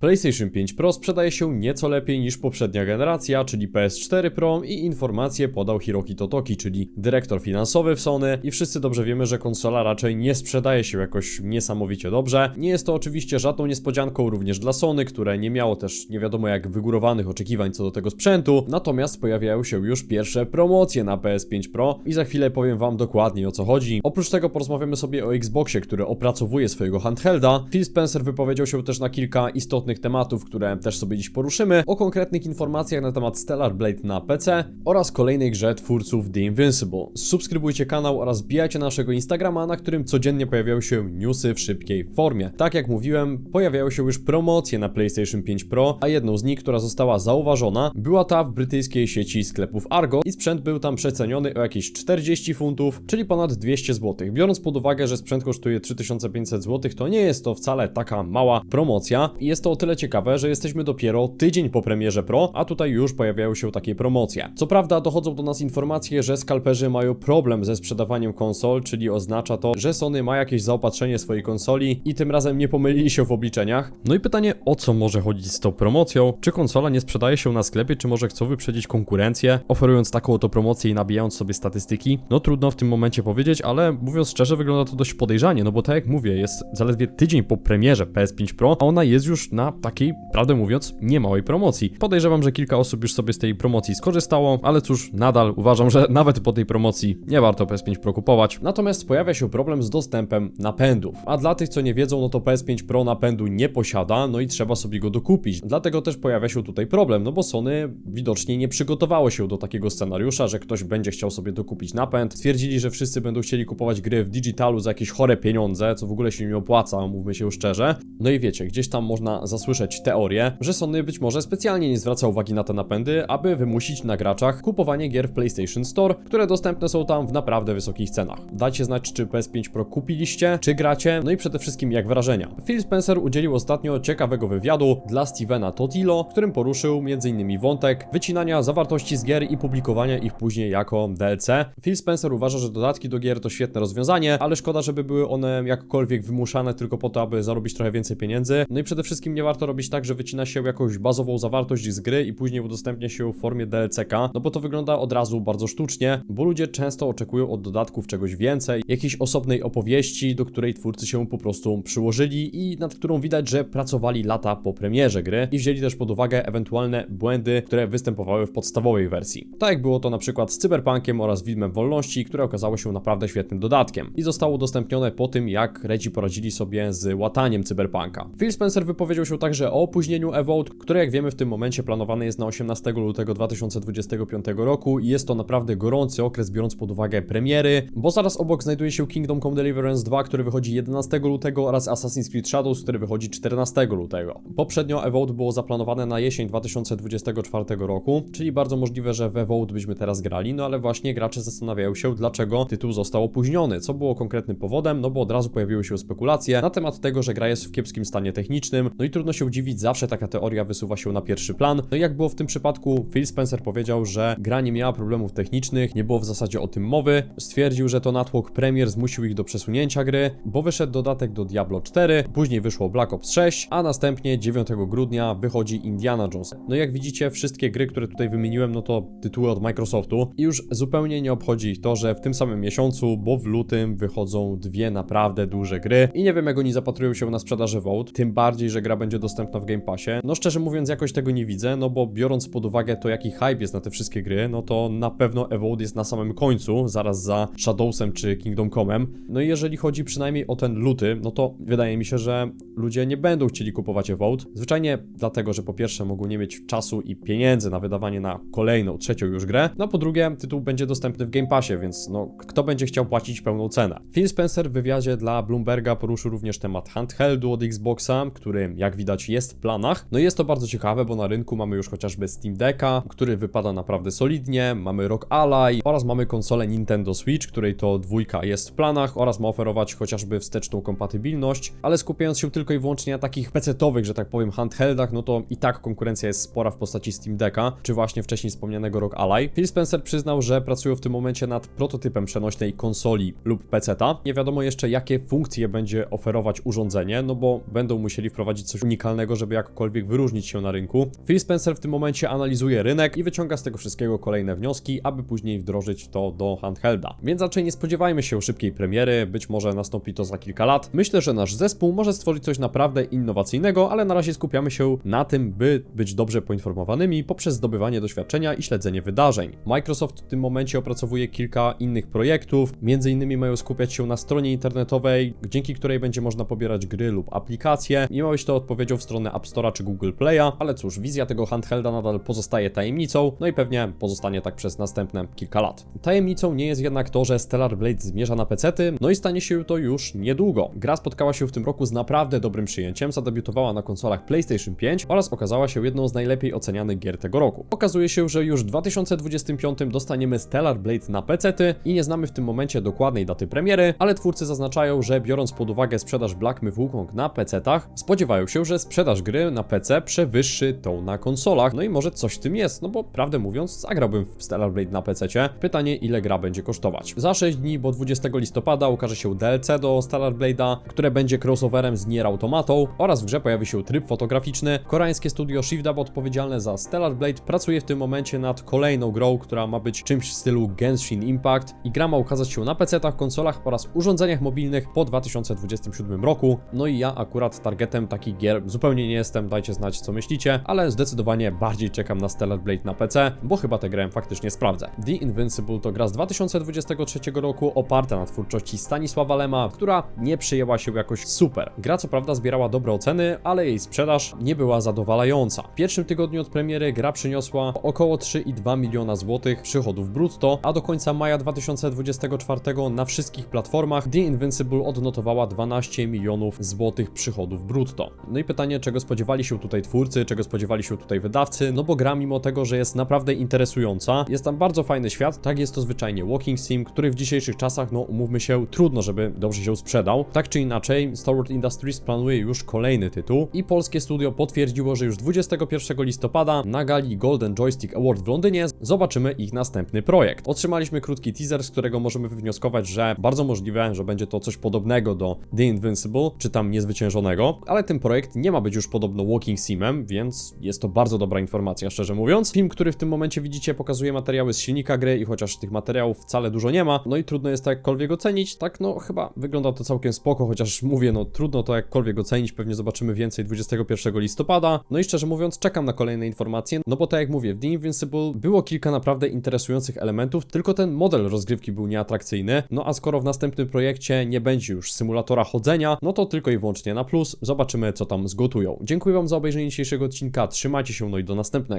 PlayStation 5 Pro sprzedaje się nieco lepiej niż poprzednia generacja, czyli PS4 Pro i informacje podał Hiroki Totoki, czyli dyrektor finansowy w Sony i wszyscy dobrze wiemy, że konsola raczej nie sprzedaje się jakoś niesamowicie dobrze. Nie jest to oczywiście żadną niespodzianką również dla Sony, które nie miało też nie wiadomo jak wygórowanych oczekiwań co do tego sprzętu, natomiast pojawiają się już pierwsze promocje na PS5 Pro i za chwilę powiem wam dokładnie o co chodzi. Oprócz tego porozmawiamy sobie o Xboxie, który opracowuje swojego handhelda. Phil Spencer wypowiedział się też na kilka istotnych tematów, które też sobie dziś poruszymy, o konkretnych informacjach na temat Stellar Blade na PC oraz kolejnej grze twórców The Invincible. Subskrybujcie kanał oraz wbijajcie naszego Instagrama, na którym codziennie pojawiają się newsy w szybkiej formie. Tak jak mówiłem, pojawiają się już promocje na PlayStation 5 Pro, a jedną z nich, która została zauważona, była ta w brytyjskiej sieci sklepów Argo i sprzęt był tam przeceniony o jakieś 40 funtów, czyli ponad 200 zł. Biorąc pod uwagę, że sprzęt kosztuje 3500 zł, to nie jest to wcale taka mała promocja jest to tyle ciekawe, że jesteśmy dopiero tydzień po premierze Pro, a tutaj już pojawiają się takie promocje. Co prawda dochodzą do nas informacje, że skalperzy mają problem ze sprzedawaniem konsol, czyli oznacza to, że Sony ma jakieś zaopatrzenie swojej konsoli i tym razem nie pomylili się w obliczeniach. No i pytanie, o co może chodzić z tą promocją? Czy konsola nie sprzedaje się na sklepie, czy może chcą wyprzedzić konkurencję, oferując taką oto promocję i nabijając sobie statystyki? No trudno w tym momencie powiedzieć, ale mówiąc szczerze, wygląda to dość podejrzanie, no bo tak jak mówię, jest zaledwie tydzień po premierze PS5 Pro, a ona jest już na takiej, prawdę mówiąc, niemałej promocji. Podejrzewam, że kilka osób już sobie z tej promocji skorzystało, ale cóż, nadal uważam, że nawet po tej promocji nie warto PS5 Pro kupować. Natomiast pojawia się problem z dostępem napędów. A dla tych, co nie wiedzą, no to PS5 Pro napędu nie posiada, no i trzeba sobie go dokupić. Dlatego też pojawia się tutaj problem, no bo Sony widocznie nie przygotowało się do takiego scenariusza, że ktoś będzie chciał sobie dokupić napęd. Stwierdzili, że wszyscy będą chcieli kupować gry w digitalu za jakieś chore pieniądze, co w ogóle się nie opłaca, mówmy się szczerze. No i wiecie, gdzieś tam można zasłyszeć teorię, że Sony być może specjalnie nie zwraca uwagi na te napędy, aby wymusić na graczach kupowanie gier w PlayStation Store, które dostępne są tam w naprawdę wysokich cenach. Dajcie znać, czy PS5 Pro kupiliście, czy gracie, no i przede wszystkim jak wrażenia. Phil Spencer udzielił ostatnio ciekawego wywiadu dla Stevena Totilo, którym poruszył m.in. wątek wycinania zawartości z gier i publikowania ich później jako DLC. Phil Spencer uważa, że dodatki do gier to świetne rozwiązanie, ale szkoda, żeby były one jakkolwiek wymuszane tylko po to, aby zarobić trochę więcej pieniędzy. No i przede wszystkim nie warto robić tak, że wycina się jakąś bazową zawartość z gry i później udostępnia się ją w formie DLCK, no bo to wygląda od razu bardzo sztucznie, bo ludzie często oczekują od dodatków czegoś więcej, jakiejś osobnej opowieści, do której twórcy się po prostu przyłożyli i nad którą widać, że pracowali lata po premierze gry i wzięli też pod uwagę ewentualne błędy, które występowały w podstawowej wersji. Tak jak było to na przykład z Cyberpunkiem oraz Widmem Wolności, które okazało się naprawdę świetnym dodatkiem i zostało udostępnione po tym, jak Redzi poradzili sobie z łataniem Cyberpunka. Phil Spencer wypowiedział się także o opóźnieniu Evote, które jak wiemy w tym momencie planowane jest na 18 lutego 2025 roku i jest to naprawdę gorący okres biorąc pod uwagę premiery, bo zaraz obok znajduje się Kingdom Come Deliverance 2, który wychodzi 11 lutego oraz Assassin's Creed Shadows, który wychodzi 14 lutego. Poprzednio Evote było zaplanowane na jesień 2024 roku, czyli bardzo możliwe, że w Evote byśmy teraz grali, no ale właśnie gracze zastanawiają się, dlaczego tytuł został opóźniony, co było konkretnym powodem, no bo od razu pojawiły się spekulacje na temat tego, że gra jest w kiepskim stanie technicznym, no i trudno się dziwić, zawsze taka teoria wysuwa się na pierwszy plan. No i jak było w tym przypadku, Phil Spencer powiedział, że gra nie miała problemów technicznych, nie było w zasadzie o tym mowy. Stwierdził, że to natłok premier zmusił ich do przesunięcia gry, bo wyszedł dodatek do Diablo 4, później wyszło Black Ops 6, a następnie 9 grudnia wychodzi Indiana Jones. No i jak widzicie, wszystkie gry, które tutaj wymieniłem, no to tytuły od Microsoftu i już zupełnie nie obchodzi ich to, że w tym samym miesiącu, bo w lutym wychodzą dwie naprawdę duże gry i nie wiem jak oni zapatrują się na sprzedaży Vote, tym bardziej, że gra będzie dostępna w Game Passie. No szczerze mówiąc jakoś tego nie widzę, no bo biorąc pod uwagę to jaki hype jest na te wszystkie gry, no to na pewno Evote jest na samym końcu, zaraz za Shadowsem czy Kingdom Come'em. No i jeżeli chodzi przynajmniej o ten luty, no to wydaje mi się, że ludzie nie będą chcieli kupować Evote. Zwyczajnie dlatego, że po pierwsze mogą nie mieć czasu i pieniędzy na wydawanie na kolejną, trzecią już grę, no po drugie tytuł będzie dostępny w Game Passie, więc no kto będzie chciał płacić pełną cenę. Phil Spencer w wywiadzie dla Bloomberga poruszył również temat handheldu od Xboxa, który jak widać jest w planach. No i jest to bardzo ciekawe, bo na rynku mamy już chociażby Steam Decka, który wypada naprawdę solidnie, mamy Rock Ally oraz mamy konsolę Nintendo Switch, której to dwójka jest w planach oraz ma oferować chociażby wsteczną kompatybilność, ale skupiając się tylko i wyłącznie na takich PC-towych, że tak powiem, handheldach, no to i tak konkurencja jest spora w postaci Steam Decka, czy właśnie wcześniej wspomnianego Rock Ally. Phil Spencer przyznał, że pracują w tym momencie nad prototypem przenośnej konsoli lub PC-ta. Nie wiadomo jeszcze, jakie funkcje będzie oferować urządzenie, no bo będą musieli wprowadzić coś unikalnego, żeby jakkolwiek wyróżnić się na rynku. Phil Spencer w tym momencie analizuje rynek i wyciąga z tego wszystkiego kolejne wnioski, aby później wdrożyć to do handhelda. Więc raczej nie spodziewajmy się szybkiej premiery, być może nastąpi to za kilka lat. Myślę, że nasz zespół może stworzyć coś naprawdę innowacyjnego, ale na razie skupiamy się na tym, by być dobrze poinformowanymi poprzez zdobywanie doświadczenia i śledzenie wydarzeń. Microsoft w tym momencie opracowuje kilka innych projektów, między innymi mają skupiać się na stronie internetowej, dzięki której będzie można pobierać gry lub aplikacje i ma być to odpowiedzią w stronę App Store'a czy Google Play'a, ale cóż, wizja tego handhelda nadal pozostaje tajemnicą, no i pewnie pozostanie tak przez następne kilka lat. Tajemnicą nie jest jednak to, że Stellar Blade zmierza na pecety, no i stanie się to już niedługo. Gra spotkała się w tym roku z naprawdę dobrym przyjęciem, zadebiutowała na konsolach PlayStation 5 oraz okazała się jedną z najlepiej ocenianych gier tego roku. Okazuje się, że już w 2025 dostaniemy Stellar Blade na pecety i nie znamy w tym momencie dokładnej daty premiery, ale twórcy zaznaczają, że biorąc pod uwagę sprzedaż Black Myth Wukong na pecetach, spodziewają się, że sprzedaż gry na PC przewyższy tą na konsolach. No i może coś w tym jest, no bo prawdę mówiąc, zagrałbym w Stellar Blade na PC. Pytanie, ile gra będzie kosztować. Za 6 dni, bo 20 listopada ukaże się DLC do Stellar Blade'a, które będzie crossoverem z Nier Automatą oraz w grze pojawi się tryb fotograficzny. Koreańskie studio Shifdub odpowiedzialne za Stellar Blade pracuje w tym momencie nad kolejną grą, która ma być czymś w stylu Genshin Impact i gra ma ukazać się na PC-tach, konsolach oraz urządzeniach mobilnych po 2027 roku. No i ja akurat targetem takich gier zupełnie nie jestem, dajcie znać co myślicie, ale zdecydowanie bardziej czekam na Stellar Blade na PC, bo chyba tę grę faktycznie sprawdzę. The Invincible to gra z 2023 roku oparta na twórczości Stanisława Lema, która nie przyjęła się jakoś super. Gra co prawda zbierała dobre oceny, ale jej sprzedaż nie była zadowalająca. W pierwszym tygodniu od premiery gra przyniosła około 3,2 miliona złotych przychodów brutto, a do końca maja 2024 na wszystkich platformach The Invincible odnotowała 12 milionów złotych przychodów brutto. No i pytanie, czego spodziewali się tutaj twórcy, czego spodziewali się tutaj wydawcy, no bo gra mimo tego, że jest naprawdę interesująca, jest tam bardzo fajny świat, tak jest to zwyczajnie walking sim, który w dzisiejszych czasach, no umówmy się, trudno, żeby dobrze się sprzedał. Tak czy inaczej, Star Wars Industries planuje już kolejny tytuł i polskie studio potwierdziło, że już 21 listopada na gali Golden Joystick Award w Londynie zobaczymy ich następny projekt. Otrzymaliśmy krótki teaser, z którego możemy wywnioskować, że bardzo możliwe, że będzie to coś podobnego do The Invincible, czy tam niezwyciężonego, ale ten projekt nie ma być już podobno walking simem, więc jest to bardzo dobra informacja, szczerze mówiąc. Film, który w tym momencie widzicie, pokazuje materiały z silnika gry i chociaż tych materiałów wcale dużo nie ma, no i trudno jest to jakkolwiek ocenić, tak no chyba wygląda to całkiem spoko, chociaż mówię, no trudno to jakkolwiek ocenić, pewnie zobaczymy więcej 21 listopada. No i szczerze mówiąc, czekam na kolejne informacje, no bo tak jak mówię, w The Invincible było kilka naprawdę interesujących elementów, tylko ten model rozgrywki był nieatrakcyjny, no a skoro w następnym projekcie nie będzie już symulatora chodzenia, no to tylko i wyłącznie na plus, zobaczymy co tam zgotują. Dziękuję wam za obejrzenie dzisiejszego odcinka, trzymajcie się, no i do następnego.